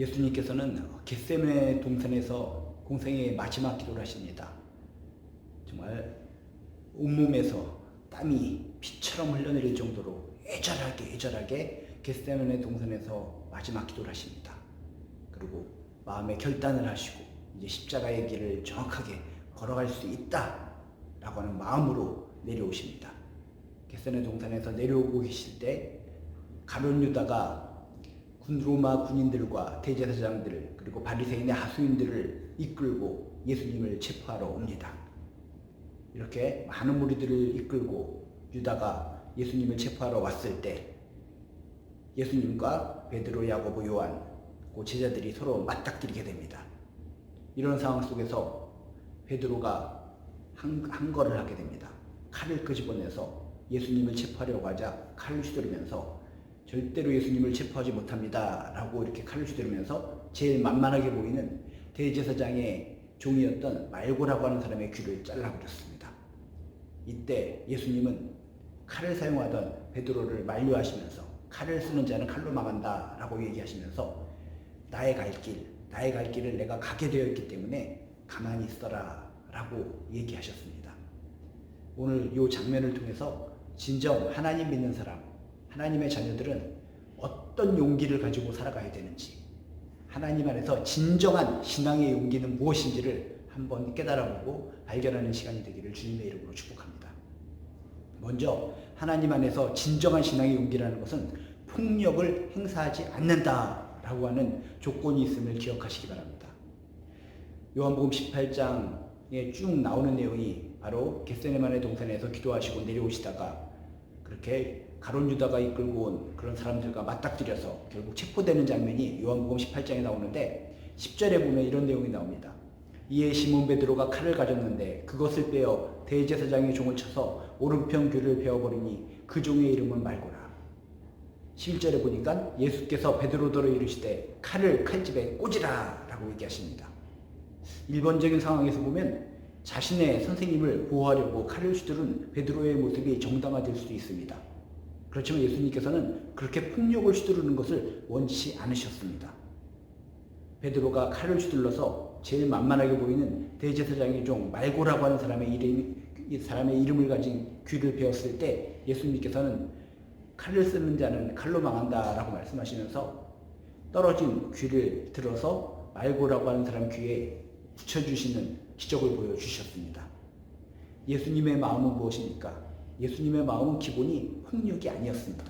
예수님께서는 겟세메 동산에서 공생의 마지막 기도를 하십니다. 정말 온몸에서 땀이 피처럼 흘러내릴 정도로 애절하게 애절하게 겟세메 동산에서 마지막 기도를 하십니다. 그리고 마음의 결단을 하시고 이제 십자가의 길을 정확하게 걸어갈 수 있다라고 하는 마음으로 내려오십니다. 겟세메 동산에서 내려오고 계실 때 가룟 유다가 군 로마 군인들과 대제사장들 그리고 바리새인의 하수인들을 이끌고 예수님을 체포하러 옵니다. 이렇게 많은 무리들을 이끌고 유다가 예수님을 체포하러 왔을 때 예수님과 베드로, 야고보, 요한 그 제자들이 서로 맞닥뜨리게 됩니다. 이런 상황 속에서 베드로가 한, 한 거를 하게 됩니다. 칼을 끄집어내서 예수님을 체포하려고 하자 칼을 휘두르면서 절대로 예수님을 체포하지 못합니다. 라고 이렇게 칼을 휘두르면서 제일 만만하게 보이는 대제사장의 종이었던 말고라고 하는 사람의 귀를 잘라버렸습니다. 이때 예수님은 칼을 사용하던 베드로를 만류하시면서 칼을 쓰는 자는 칼로 망한다 라고 얘기하시면서 나의 갈 길, 나의 갈 길을 내가 가게 되어 있기 때문에 가만히 있어라 라고 얘기하셨습니다. 오늘 이 장면을 통해서 진정 하나님 믿는 사람, 하나님의 자녀들은 어떤 용기를 가지고 살아가야 되는지, 하나님 안에서 진정한 신앙의 용기는 무엇인지를 한번 깨달아보고 발견하는 시간이 되기를 주님의 이름으로 축복합니다. 먼저 하나님 안에서 진정한 신앙의 용기라는 것은 폭력을 행사하지 않는다라고 하는 조건이 있음을 기억하시기 바랍니다. 요한복음 18장에 쭉 나오는 내용이 바로 겟세네만의 동산에서 기도하시고 내려오시다가 그렇게 가론 유다가 이끌고 온 그런 사람들과 맞닥뜨려서 결국 체포되는 장면이 요한복음 18장에 나오는데 10절에 보면 이런 내용이 나옵니다. 이에 시몬 베드로가 칼을 가졌는데 그것을 빼어 대제사장의 종을 쳐서 오른편 귀를 베어버리니 그 종의 이름은 말고라. 11절에 보니까 예수께서 베드로더러 이르시되 칼을 칼집에 꽂으라 라고 얘기하십니다. 일반적인 상황에서 보면 자신의 선생님을 보호하려고 칼을 휘두른 베드로의 모습이 정당화될 수도 있습니다. 그렇지만 예수님께서는 그렇게 폭력을 휘두르는 것을 원치 않으셨습니다. 베드로가 칼을 휘둘러서 제일 만만하게 보이는 대제사장의 종 말고라고 하는 사람의 이름 이 사람의 이름을 가진 귀를 베었을 때 예수님께서는 칼을 쓰는 자는 칼로 망한다라고 말씀하시면서 떨어진 귀를 들어서 말고라고 하는 사람 귀에 붙여주시는 기적을 보여주셨습니다. 예수님의 마음은 무엇입니까? 예수님의 마음은 기본이 폭력이 아니었습니다.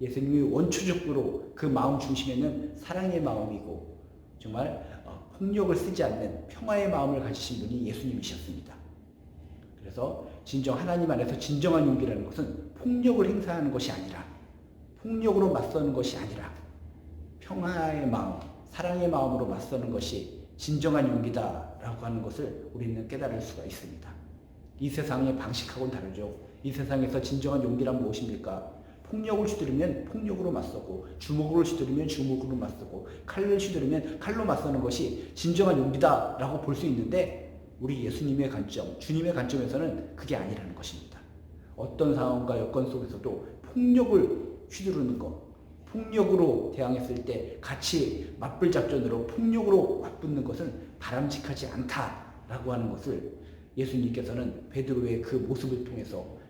예수님이 원초적으로 그 마음 중심에는 사랑의 마음이고 정말 어, 폭력을 쓰지 않는 평화의 마음을 가지신 분이 예수님이셨습니다. 그래서 진정 하나님 안에서 진정한 용기라는 것은 폭력을 행사하는 것이 아니라 폭력으로 맞서는 것이 아니라 평화의 마음, 사랑의 마음으로 맞서는 것이 진정한 용기다라고 하는 것을 우리는 깨달을 수가 있습니다. 이 세상의 방식하고는 다르죠. 이 세상에서 진정한 용기란 무엇입니까? 폭력을 휘두르면 폭력으로 맞서고 주먹을 휘두르면 주먹으로 맞서고 칼을 휘두르면 칼로 맞서는 것이 진정한 용기다라고 볼 수 있는데 우리 예수님의 관점, 주님의 관점에서는 그게 아니라는 것입니다. 어떤 상황과 여건 속에서도 폭력을 휘두르는 것, 폭력으로 대항했을 때 같이 맞불 작전으로 폭력으로 맞붙는 것은 바람직하지 않다라고 하는 것을 예수님께서는 베드로의 그 모습을 통해서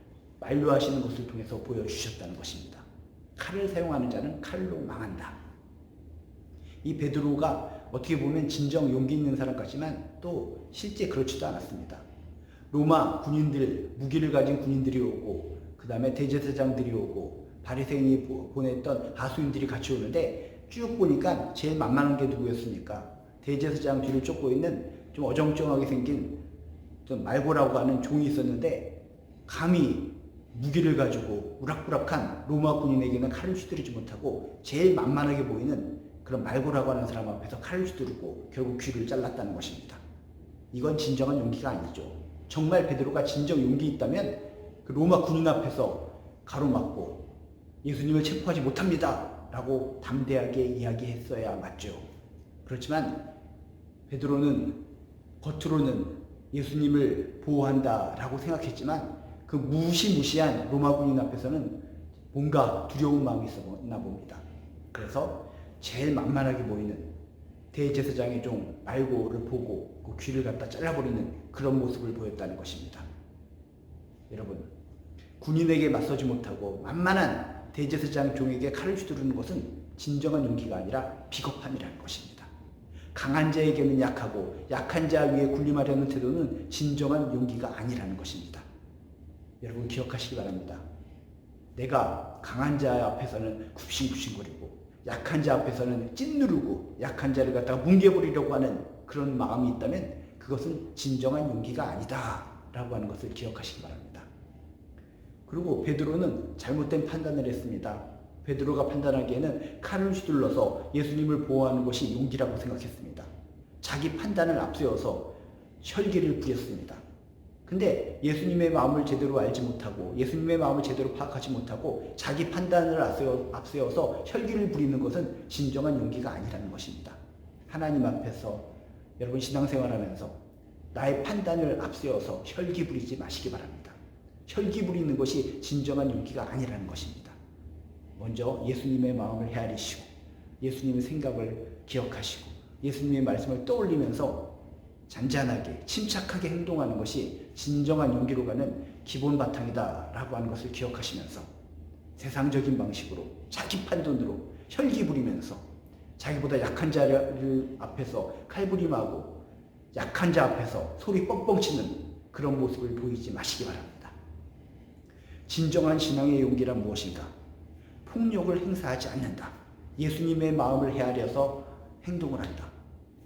만류하시는 것을 통해서 보여주셨다는 것입니다. 칼을 사용하는 자는 칼로 망한다. 이 베드로가 어떻게 보면 진정 용기 있는 사람 같지만 또 실제 그렇지도 않았습니다. 로마 군인들, 무기를 가진 군인들이 오고 그 다음에 대제사장들이 오고 바리새인이 보냈던 하수인들이 같이 오는데 쭉 보니까 제일 만만한 게 누구였습니까? 대제사장 뒤를 쫓고 있는 좀 어정쩡하게 생긴 좀 말고라고 하는 종이 있었는데 감히 무기를 가지고 우락부락한 로마 군인에게는 칼을 휘두르지 못하고 제일 만만하게 보이는 그런 말고라고 하는 사람 앞에서 칼을 휘두르고 결국 귀를 잘랐다는 것입니다. 이건 진정한 용기가 아니죠. 정말 베드로가 진정 용기 있다면 그 로마 군인 앞에서 가로막고 예수님을 체포하지 못합니다. 라고 담대하게 이야기했어야 맞죠. 그렇지만 베드로는 겉으로는 예수님을 보호한다 라고 생각했지만 그 무시무시한 로마 군인 앞에서는 뭔가 두려운 마음이 있었나 봅니다. 그래서 제일 만만하게 보이는 대제사장의 종 말고를 보고 그 귀를 갖다 잘라버리는 그런 모습을 보였다는 것입니다. 여러분, 군인에게 맞서지 못하고 만만한 대제사장 종에게 칼을 휘두르는 것은 진정한 용기가 아니라 비겁함이라는 것입니다. 강한 자에게는 약하고 약한 자 위에 군림하려는 태도는 진정한 용기가 아니라는 것입니다. 여러분 기억하시기 바랍니다. 내가 강한 자 앞에서는 굽신굽신거리고 약한 자 앞에서는 찐누르고 약한 자를 갖다가 뭉개버리려고 하는 그런 마음이 있다면 그것은 진정한 용기가 아니다 라고 하는 것을 기억하시기 바랍니다. 그리고 베드로는 잘못된 판단을 했습니다. 베드로가 판단하기에는 칼을 휘둘러서 예수님을 보호하는 것이 용기라고 생각했습니다. 자기 판단을 앞세워서 혈기를 부렸습니다. 근데 예수님의 마음을 제대로 알지 못하고 예수님의 마음을 제대로 파악하지 못하고 자기 판단을 앞세워, 앞세워 서 혈기를 부리는 것은 진정한 용기가 아니라는 것입니다. 하나님 앞에서 여러분 신앙생활하면서 나의 판단을 앞세워서 혈기 부리지 마시기 바랍니다. 혈기 부리는 것이 진정한 용기가 아니라는 것입니다. 먼저 예수님의 마음을 헤아리시고 예수님의 생각을 기억하시고 예수님의 말씀을 떠올리면서 잔잔하게 침착하게 행동하는 것이 진정한 용기로 가는 기본 바탕이다라고 하는 것을 기억하시면서 세상적인 방식으로 자기 판단으로 혈기 부리면서 자기보다 약한 자를 앞에서 칼부림하고 약한 자 앞에서 소리 뻥뻥 치는 그런 모습을 보이지 마시기 바랍니다. 진정한 신앙의 용기란 무엇인가? 폭력을 행사하지 않는다. 예수님의 마음을 헤아려서 행동을 한다.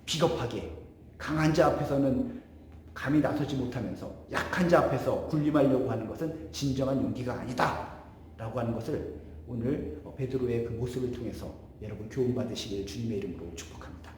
비겁하게 강한 자 앞에서는 감히 나서지 못하면서 약한 자 앞에서 군림하려고 하는 것은 진정한 용기가 아니다. 라고 하는 것을 오늘 베드로의 그 모습을 통해서 여러분 교훈 받으시길 주님의 이름으로 축복합니다.